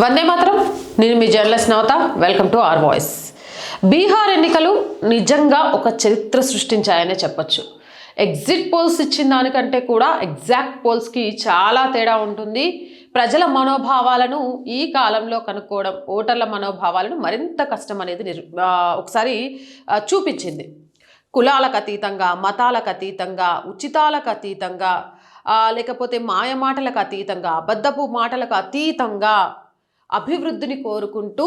వందే మాత్రం. నేను మీ journalist Navata. Welcome to R voice. Bihar ఎన్నికలు నిజంగా ఒక చరిత్ర సృష్టించాయనే చెప్పొచ్చు. ఎగ్జిట్ పోల్స్ ఇచ్చిన దానికంటే కూడా ఎగ్జాక్ట్ పోల్స్కి చాలా తేడా ఉంటుంది. ప్రజల మనోభావాలను ఈ కాలంలో కనుక్కోవడం ఓటర్ల మనోభావాలను మరింత కష్టం అనేది నిర్ ఒకసారి చూపించింది. కులాలకు అతీతంగా మతాలకు అతీతంగా ఉచితాలకు అతీతంగా లేకపోతే లేకపోతే మాయమాటలకు అతీతంగా అబద్ధపు మాటలకు అతీతంగా అభివృద్ధిని కోరుకుంటూ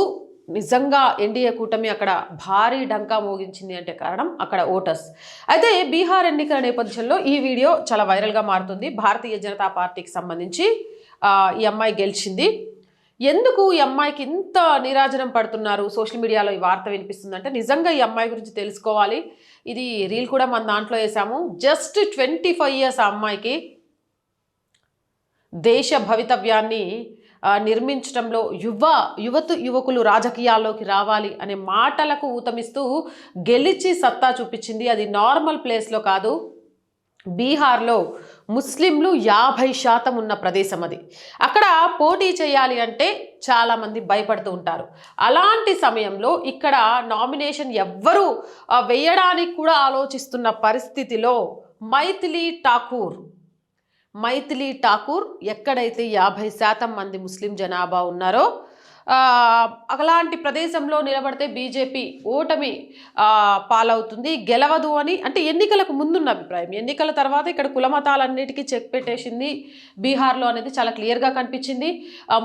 నిజంగా ఎన్డీఏ కూటమి అక్కడ భారీ డంకా మోగించింది అంటే కారణం అక్కడ ఓటర్స్. అయితే బీహార్ ఎన్నికల నేపథ్యంలో ఈ వీడియో చాలా వైరల్గా మారుతుంది. భారతీయ జనతా పార్టీకి సంబంధించి ఈ అమ్మాయి గెలిచింది. ఎందుకు ఈ అమ్మాయికి ఇంత నీరాజనం పడుతున్నారు? సోషల్ మీడియాలో ఈ వార్త వినిపిస్తుందంటే నిజంగా ఈ అమ్మాయి గురించి తెలుసుకోవాలి. ఇది రీల్ కూడా మన దాంట్లో వేసాము. జస్ట్ ట్వంటీ ఫైవ్ ఇయర్స్ ఆ అమ్మాయికి దేశ భవితవ్యాన్ని నిర్మించడంలో యువ యువత యువకులు రాజకీయాల్లోకి రావాలి అనే మాటలకు ఊతమిస్తూ గెలిచి సత్తా చూపించింది. అది నార్మల్ ప్లేస్లో కాదు బీహార్లో ముస్లింలు యాభై శాతం ఉన్న ప్రదేశం అది. అక్కడ పోటీ చేయాలి అంటే చాలామంది భయపడుతూ ఉంటారు. అలాంటి సమయంలో ఇక్కడ నామినేషన్ ఎవ్వరూ వేయడానికి కూడా ఆలోచిస్తున్న పరిస్థితిలో మైథిలి ఠాకూర్ మైథిలి ఠాకూర్ ఎక్కడైతే యాభై శాతం మంది ముస్లిం జనాభా ఉన్నారో అలాంటి ప్రదేశంలో నిలబడితే బీజేపీ ఓటమి పాలవుతుంది. గెలవదు అని అంటే ఎన్నికలకు ముందున్న అభిప్రాయం. ఎన్నికల తర్వాత ఇక్కడ కులమతాలన్నిటికీ చెక్ పెట్టేసింది. బీహార్లో అనేది చాలా క్లియర్గా కనిపించింది.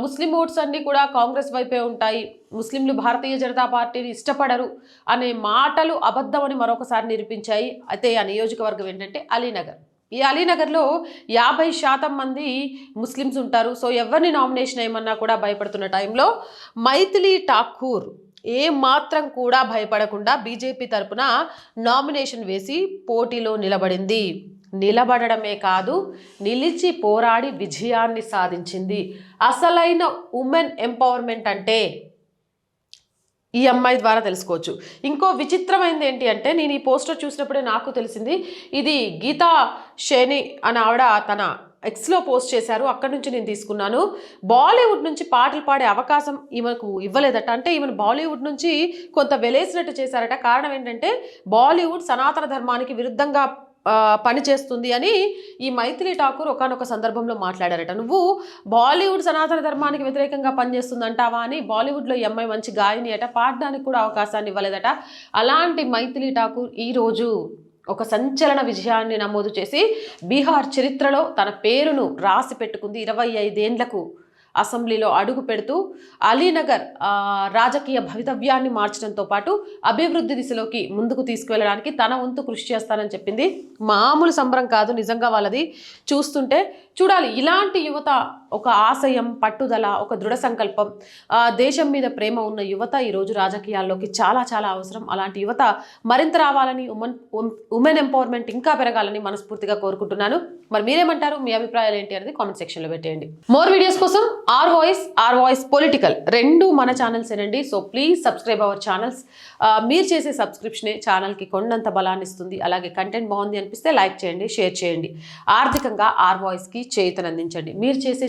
ముస్లిం ఓట్స్ అన్నీ కూడా కాంగ్రెస్ వైపే ఉంటాయి. ముస్లింలు భారతీయ జనతా పార్టీని ఇష్టపడరు అనే మాటలు అబద్ధమని మరొకసారి నిరూపించాయి. అయితే ఆ నియోజకవర్గం ఏంటంటే అలీనగర్. ఈ అలీనగర్లో యాభై శాతం మంది ముస్లిమ్స్ ఉంటారు. సో ఎవరిని నామినేషన్ ఏమన్నా కూడా భయపడుతున్న టైంలో మైథిలీ ఠాకూర్ ఏ మాత్రం కూడా భయపడకుండా బీజేపీ తరపున నామినేషన్ వేసి పోటీలో నిలబడింది. నిలబడడమే కాదు నిలిచి పోరాడి విజయాన్ని సాధించింది. అసలైన ఉమెన్ ఎంపవర్మెంట్ అంటే ఈ అమ్మాయి ద్వారా తెలుసుకోవచ్చు. ఇంకో విచిత్రమైనది ఏంటి అంటే నేను ఈ పోస్టర్ చూసినప్పుడే నాకు తెలిసింది ఇది గీతా షేని అని ఆవిడ తన ఎక్స్లో పోస్ట్ చేశారు. అక్కడి నుంచి నేను తీసుకున్నాను. బాలీవుడ్ నుంచి పాటలు పాడే అవకాశం ఈమెకు ఇవ్వలేదట. అంటే ఈమెను బాలీవుడ్ నుంచి కొంత వెలేసినట్టు చేశారట. కారణం ఏంటంటే బాలీవుడ్ సనాతన ధర్మానికి విరుద్ధంగా పనిచేస్తుంది అని ఈ మైథిలి ఠాకూర్ ఒకనొక సందర్భంలో మాట్లాడారట. నువ్వు బాలీవుడ్ సనాతన ధర్మానికి వ్యతిరేకంగా పనిచేస్తుందంటావా? అని బాలీవుడ్లో ఈ అమ్మాయి మంచి గాయని అట పాడడానికి కూడా అవకాశాన్ని ఇవ్వలేదట. అలాంటి మైథిలి ఠాకూర్ ఈరోజు ఒక సంచలన విజయాన్ని నమోదు చేసి బీహార్ చరిత్రలో తన పేరును రాసి పెట్టుకుంది. ఇరవై ఐదేండ్లకు అసెంబ్లీలో అడుగు పెడుతూ అలీనగర్ రాజకీయ భవితవ్యాన్ని మార్చడంతో పాటు అభివృద్ధి దిశలోకి ముందుకు తీసుకువెళ్ళడానికి తన వంతు కృషి చేస్తానని చెప్పింది. మామూలు సంబరం కాదు నిజంగా వాళ్ళది. చూస్తుంటే చూడాలి ఇలాంటి యువత ఒక ఆశయం పట్టుదల ఒక దృఢ సంకల్పం. దేశం మీద ప్రేమ ఉన్న యువత ఈరోజు రాజకీయాల్లోకి చాలా చాలా అవసరం. అలాంటి యువత మరింత రావాలని ఉమెన్ ఉమెన్ ఎంపవర్మెంట్ ఇంకా పెరగాలని మనస్ఫూర్తిగా కోరుకుంటున్నాను. మరి మీరేమంటారు? మీ అభిప్రాయాలు ఏంటి అనేది కామెంట్ సెక్షన్లో పెట్టేయండి. మోర్ వీడియోస్ కోసం R voice R voice political రెండు మన ఛానల్స్ ఏనండి. So please subscribe our channels. మీరు చేసే సబ్స్క్రిప్షనే ఛానల్కి కొండంత బలాన్ని ఇస్తుంది. అలాగే కంటెంట్ బాగుంది అనిపిస్తే లైక్ చేయండి షేర్ చేయండి. ఆర్థికంగా ఆర్ వాయిస్కి చేయుతను మీరు చేసే